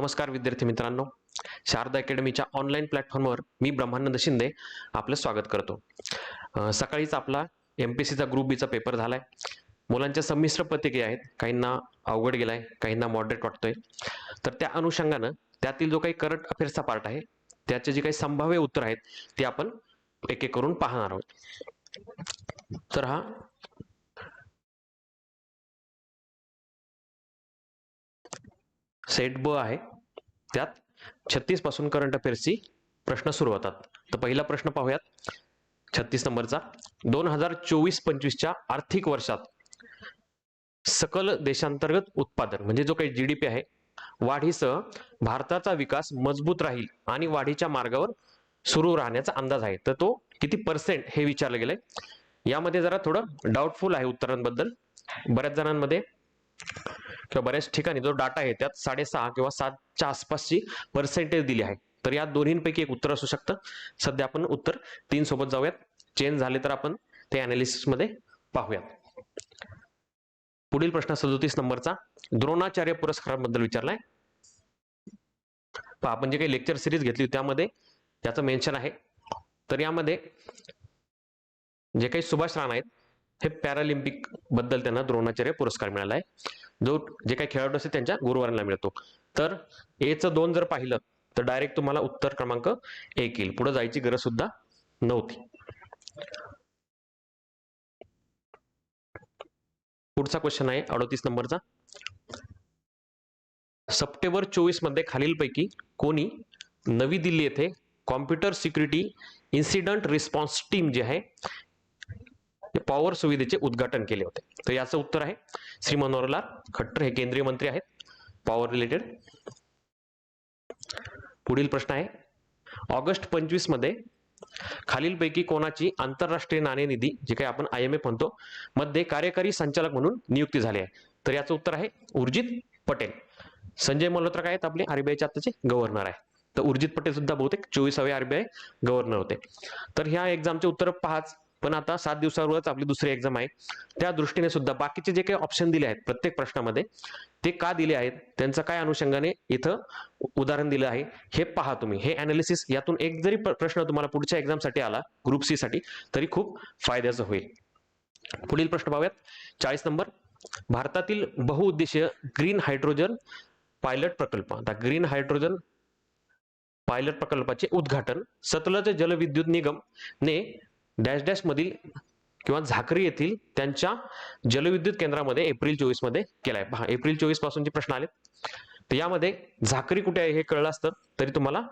नमस्कार विद्यार्थी मित्रांनो. शारदा अकॅडमीच्या ऑनलाईन प्लॅटफॉर्मवर मी ब्रह्मानंद शिंदे आपलं स्वागत करतो. सकाळीच आपला एम पी सीचा ग्रुप बीचा पेपर झालाय. मुलांच्या संमिश्र प्रतिक्रिया आहेत. काहींना अवघड गेलाय काहींना मॉडरेट वाटतोय. तर त्या अनुषंगानं त्यातील जो काही करंट अफेअर्सचा पार्ट आहे त्याचे जे काही संभाव्य उत्तर आहेत ते आपण एक एक करून पाहणार आहोत. तर हा सेट ब आहे. त्यात छत्तीसपासून करंट अफेअर्सची प्रश्न सुरू होतात. तर पहिला प्रश्न पाहूयात. छत्तीस नंबरचा. दोन हजार चोवीस पंचवीसच्या आर्थिक वर्षात सकल देशांतर्गत उत्पादन म्हणजे जो काही जीडीपी आहे वाढीसह भारताचा विकास मजबूत राहील आणि वाढीच्या मार्गावर सुरू राहण्याचा अंदाज आहे. तर तो किती पर्सेंट हे विचारलं गेलंय? यामध्ये जरा थोडं डाऊटफुल आहे उत्तरांबद्दल. बऱ्याच जणांमध्ये किंवा बऱ्याच ठिकाणी जो डाटा आहे त्यात साडेसहा किंवा सातच्या आसपासची पर्सेंटेज दिली आहे. तर या दोन्हींपैकी एक उत्तर असू शकतं. सध्या आपण उत्तर तीन सोबत जाऊयात. चेंज झाले तर आपण ते अनालिसिसमध्ये पाहूयात. पुढील प्रश्न सदोतीस नंबरचा. द्रोणाचार्य पुरस्काराबद्दल विचारलाय. पहा, आपण जे काही लेक्चर सिरीज घेतली त्यामध्ये त्याचं मेन्शन आहे. तर यामध्ये जे काही सुभाष राणा आहेत हे पॅरालिम्पिकबद्दल त्यांना द्रोणाचार्य पुरस्कार मिळाला आहे जो जे काही खेळाडू असेल त्यांच्या गुरुवारांना मिळतो. तर एचं दोन जर पाहिलं तर डायरेक्ट तुम्हाला उत्तर क्रमांक एक येईल. पुढे जायची गरज सुद्धा नव्हती. पुढचा क्वेश्चन आहे अडोतीस नंबरचा. सप्टेंबर चोवीसमध्ये खालीलपैकी कोणी नवी दिल्ली येथे computer security incident response team जी आहे पॉवर सुविधेचे उद्घाटन केले होते. तर याचं उत्तर आहे श्री मनोहरलाल खट्टर हे केंद्रीय मंत्री आहेत पॉवर रिलेटेड. पुढील प्रश्न आहे ऑगस्ट पंचवीसमध्ये खालीलपैकी कोणाची आंतरराष्ट्रीय नाणेनिधी जे काही आपण आय एम एफ म्हणतो मध्ये कार्यकारी संचालक म्हणून नियुक्ती झाली आहे. तर याचं उत्तर आहे उर्जित पटेल. संजय मल्होत्रा काय आहेत आपले? आरबीआयचे आताचे गव्हर्नर आहे. तर उर्जित पटेल सुद्धा बहुतेक चोवीसावे आरबीआय गव्हर्नर होते. तर ह्या एक्झामचे उत्तर पाच. पण आता सात दिवसावरच आपली दुसरी एक्झाम आहे. त्या दृष्टीने सुद्धा बाकीचे जे काही ऑप्शन दिले आहेत प्रत्येक प्रश्नामध्ये ते का दिले आहेत? त्यांचं काय अनुषंगाने इथं उदाहरण दिलं आहे? हे पहा तुम्ही. हे अनालिसिस यातून एक जरी प्र- प्रश्न तुम्हाला पुढच्या एक्झामसाठी आला ग्रुप सी साठी तरी खूप फायद्याचं होईल. पुढील प्रश्न पाहूयात. चाळीस नंबर. भारतातील बहुउद्देशीय ग्रीन हायड्रोजन पायलट प्रकल्प आता ग्रीन हायड्रोजन पायलट प्रकल्पाचे उद्घाटन सतलज जलविद्युत निगम ने डॅश डॅश मधील किंवा झाकरी येथील त्यांच्या जलविद्युत केंद्रामध्ये एप्रिल चोवीसमध्ये केलाय. पहा एप्रिल चोवीस पासूनचे प्रश्न आले तर यामध्ये झाकरी कुठे आहे हे कळलं असतं तरी तुम्हाला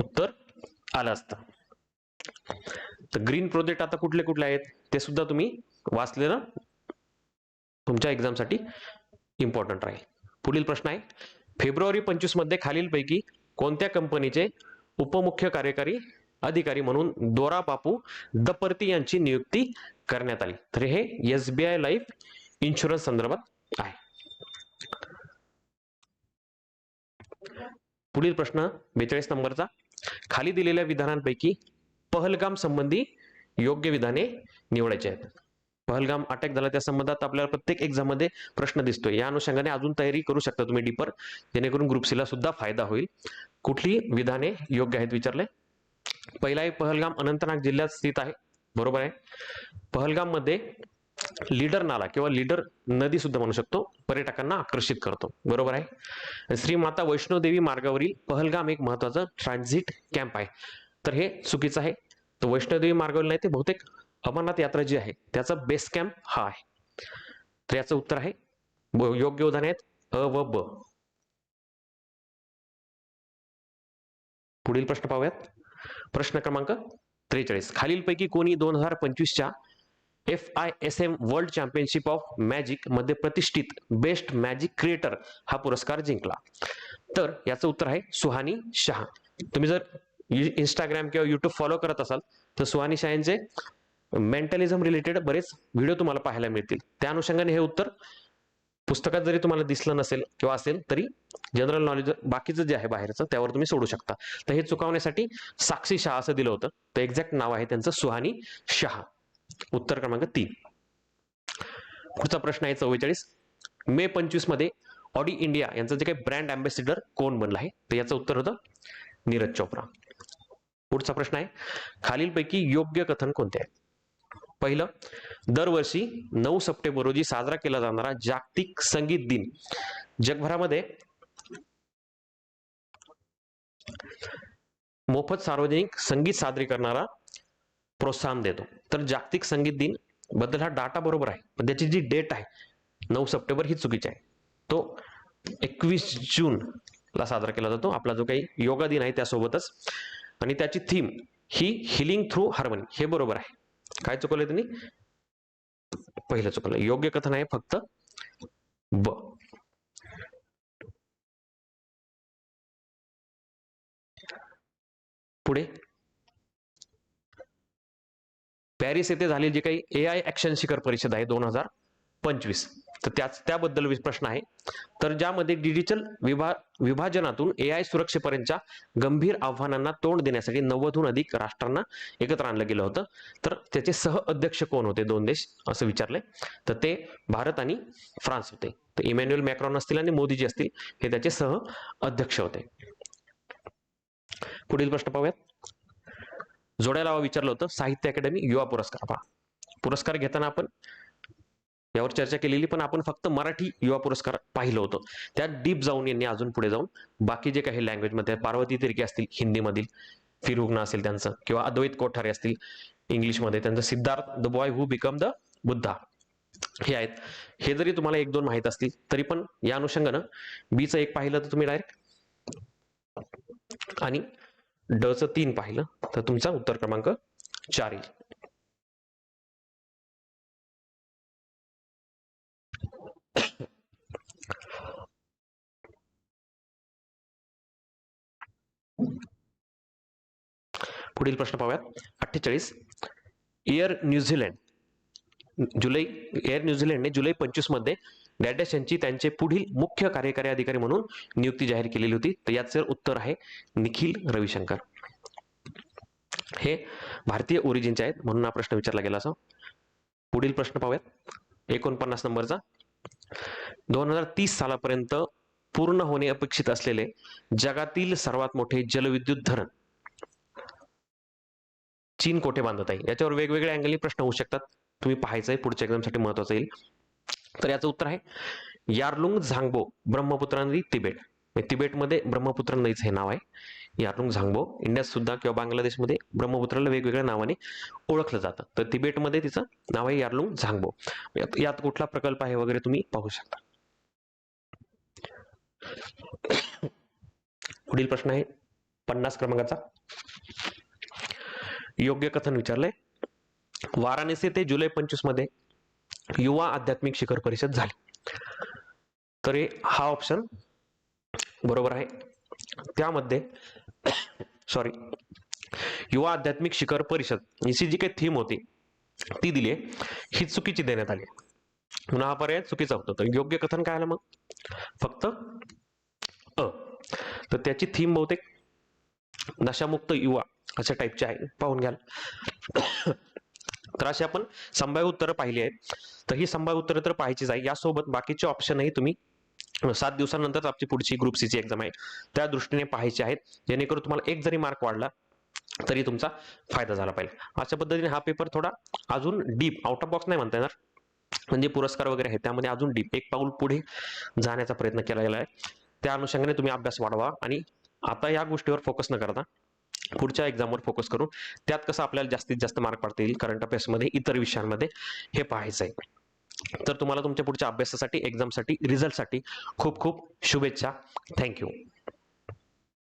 उत्तर आलं असतं. तर ग्रीन प्रोजेक्ट आता कुठले कुठले आहेत ते सुद्धा तुम्ही वाचलेलं तुमच्या एक्झामसाठी इम्पॉर्टंट राहील. पुढील प्रश्न आहे फेब्रुवारी पंचवीसमध्ये खालीलपैकी कोणत्या कंपनीचे उपमुख्य कार्यकारी अधिकारी म्हणून दोरा बापू दपर्ती यांची नियुक्ती करण्यात आली. तर हे S B I life insurance संदर्भात आहे. पुढील प्रश्न बेचाळीस नंबरचा. खाली दिलेल्या विधानांपैकी पहलगाम संबंधी योग्य विधाने निवडायची आहेत. पहलगाम अटॅक झाला त्या संबंधात आपल्याला प्रत्येक एक्झाममध्ये प्रश्न दिसतोय. या अनुषंगाने अजून तयारी करू शकता तुम्ही डीपर. जेणेकरून ग्रुप सीला सुद्धा फायदा होईल. कुठली विधाने योग्य आहेत विचारले पहिला आहे पहलगाम अनंतनाग जिल्ह्यात स्थित आहे. बरोबर आहे? पहलगाममध्ये लीडर नाला किंवा लीडर नदी सुद्धा म्हणू शकतो. पर्यटकांना आकर्षित करतो. बरोबर आहे? श्री माता वैष्णोदेवी मार्गावरील पहलगाम एक महत्वाचं ट्रान्झिट कॅम्प आहे. तर हे चुकीचं आहे. तर वैष्णोदेवी मार्गावरील नाही ते बहुतेक अमरनाथ यात्रा जी आहे त्याचा बेस कॅम्प हा आहे. तर याचं उत्तर आहे योग्य उदाहरण आहेत अ व ब. पुढील प्रश्न पाहूयात. प्रश्न क्रमांक त्रेचाळीस. खालीलपैकी कोणी दोन हजार पंचवीसच्या F I S M world championship of मॅजिकमध्ये प्रतिष्ठित बेस्ट मॅजिक क्रिएटर हा पुरस्कार जिंकला? तर याचं उत्तर आहे सुहानी शहा. तुम्ही जर इंस्टाग्राम किंवा युट्यूब फॉलो करत असाल तर सुहानी शाह यांचे मेंटलिझम रिलेटेड बरेच व्हिडिओ तुम्हाला पाहायला मिळतील. त्या अनुषंगाने हे उत्तर पुस्तकात जरी तुम्हाला दिसलं नसेल किंवा असेल तरी जनरल नॉलेज बाकीचं जे आहे बाहेरचं त्यावर तुम्ही सोडू शकता. तर हे चुकवण्यासाठी साक्षी शहा असं दिलं होतं. तर एक्झॅक्ट नाव आहे त्यांचं सुहानी शहा. उत्तर क्रमांक तीन. पुढचा प्रश्न आहे चव्वेचाळीस. मे पंचवीसमध्ये ऑडी इंडिया यांचं जे काही ब्रँड अँबॅसिडर कोण बनलं आहे? तर याचं उत्तर होतं नीरज चोप्रा. पुढचा प्रश्न आहे खालीलपैकी योग्य कथन कोणते आहे? पहिलं दरवर्षी नऊ सप्टेंबर रोजी साजरा केला जाणारा जागतिक संगीत दिन. जगभरामध्ये मोफत सार्वजनिक संगीत सादरीकरणाला प्रोत्साहन देतो. तर जागतिक संगीत दिनबद्दल हा डाटा बरोबर आहे. पण त्याची जी डेट आहे नऊ सप्टेंबर ही चुकीची आहे. तो एकवीस जून ला साजरा केला जातो. आपला जो काही योगा दिन आहे त्यासोबतच. आणि त्याची थीम ही हिलिंग थ्रू हार्मनी हे बरोबर आहे. काय चुकवलंय त्यांनी? पहिलं चुकलं योग्य कथन आहे फक्त ब. पुढे. पॅरिस येथे झाली जी काही ए आय ऍक्शन शिखर परिषद आहे दोन हजार पंचवीस. तर त्याच त्याबद्दल प्रश्न आहे. तर ज्यामध्ये डिजिटल विभा विभाजनातून ए आय सुरक्षेपर्यंतच्या गंभीर आव्हानांना तोंड देण्यासाठी नव्वदहून अधिक राष्ट्रांना एकत्र आणलं गेलं होतं. तर त्याचे सह अध्यक्ष कोण होते? दोन देश असं विचारले तर ते भारत आणि फ्रान्स होते. तर इमॅन्युअल मॅक्रॉन असतील आणि मोदीजी असतील हे त्याचे सह अध्यक्ष होते. पुढील प्रश्न पाहूयात. जोड्या लावा विचारलं होतं साहित्य अकॅडमी युवा पुरस्कार पहा. पुरस्कार घेताना आपण यावर चर्चा केलेली पण आपण फक्त मराठी युवा पुरस्कार पाहिलं होतं. त्यात डीप जाऊन यांनी अजून पुढे जाऊन बाकी जे काही लँग्वेजमध्ये पार्वती तिरके असतील हिंदीमधील फिरुग्न असेल त्यांचं किंवा अद्वैत कोठारे असतील इंग्लिशमध्ये त्यांचं Siddhartha the boy who become the Buddha हे आहेत. हे जरी तुम्हाला एक दोन माहीत असतील तरी पण या अनुषंगानं बीचं एक पाहिलं तर तुम्ही डायरेक्ट आणि डचं तीन पाहिलं तर तुमचा उत्तर क्रमांक चार येईल. पुढील प्रश्न पाहूयात. अठ्ठेचाळीस. एअर न्यूझीलंड जुलै एअर न्यूझीलंडने जुलै पंचवीसमध्ये डॅडॅश यांची त्यांचे पुढील मुख्य कार्यकारी अधिकारी म्हणून नियुक्ती जाहीर केलेली होती. तर याचं उत्तर आहे निखिल रविशंकर. हे भारतीय ओरिजिनचे आहेत म्हणून हा प्रश्न विचारला गेला असं. पुढील प्रश्न पाहूयात. एकोणपन्नास नंबरचा. दोन हजार तीस सालापर्यंत पूर्ण होणे अपेक्षित असलेले जगातील सर्वात मोठे जलविद्युत धरण चीन कोठे बांधत आहे? याच्यावर वेगवेगळ्या अँगलनी प्रश्न होऊ शकतात. तुम्ही पाहायचं आहे पुढच्या एक्झामसाठी महत्वाचं येईल. तर याचं उत्तर आहे यार्लुंग झांगबो ब्रह्मपुत्रा नदी तिबेट. म्हणजे तिबेटमध्ये ब्रह्मपुत्र नदीचं हे नाव आहे. यार्लुंग झांगबो इंडियात सुद्धा किंवा बांगलादेशमध्ये ब्रह्मपुत्राला वेगवेगळ्या नावाने ओळखलं जातं. तर तिबेटमध्ये तिचं नाव आहे यार्लुंग झांगबो. यात यात कुठला प्रकल्प आहे वगैरे तुम्ही पाहू शकता. पुढील प्रश्न आहे. पन्नास क्रमांकाचा. योग्य कथन विचारलंय वाराणसी ते जुलै पंचवीसमध्ये युवा आध्यात्मिक शिखर परिषद झाली. तर हा ऑप्शन बरोबर आहे. त्यामध्ये सॉरी युवा आध्यात्मिक शिखर परिषद याची जी काही थीम होती ती दिली ही चुकीची देण्यात आली म्हणून हा पर्याय चुकीचा होतो. तर योग्य कथन काय आलं मग? फक्त अ. तर त्याची थीम बहुतेक नशामुक्त युवा अशा टाईपची आहे. पाहून घ्याल. तर अशी आपण संभाव्य उत्तरं पाहिली आहेत. तर ही संभाव्य उत्तरं तर पाहायचीच आहे. यासोबत बाकीचे ऑप्शनही तुम्ही सात दिवसानंतर आपली पुढची ग्रुप सीची एक्झाम आहे. त्या दृष्टीने पाहायचे आहेत. जेणेकरून तुम्हाला एक जरी मार्क वाढला तरी तुमचा फायदा झाला पाहिजे. अशा पद्धतीने हा पेपर थोडा अजून डीप आउट ऑफ बॉक्स नाही म्हणता येणार. म्हणजे पुरस्कार वगैरे आहे त्यामध्ये अजून डीप एक पाऊल पुढे जाण्याचा प्रयत्न केला गेला आहे त्या अनुषंगाने तुम्ही अभ्यास वाढवा आणि आता या गोष्टीवर फोकस न करता पुढच्या एक्झामवर फोकस करून त्यात कसं आपल्याला जास्तीत जास्त मार्क पाडता येईल करंट अफेअर्समध्ये इतर विषयांमध्ये हे पाहायचं आहे तर तुम्हाला तुमच्या पुढच्या अभ्यासासाठी एक्झामसाठी रिझल्टसाठी खूप खूप शुभेच्छा. थँक्यू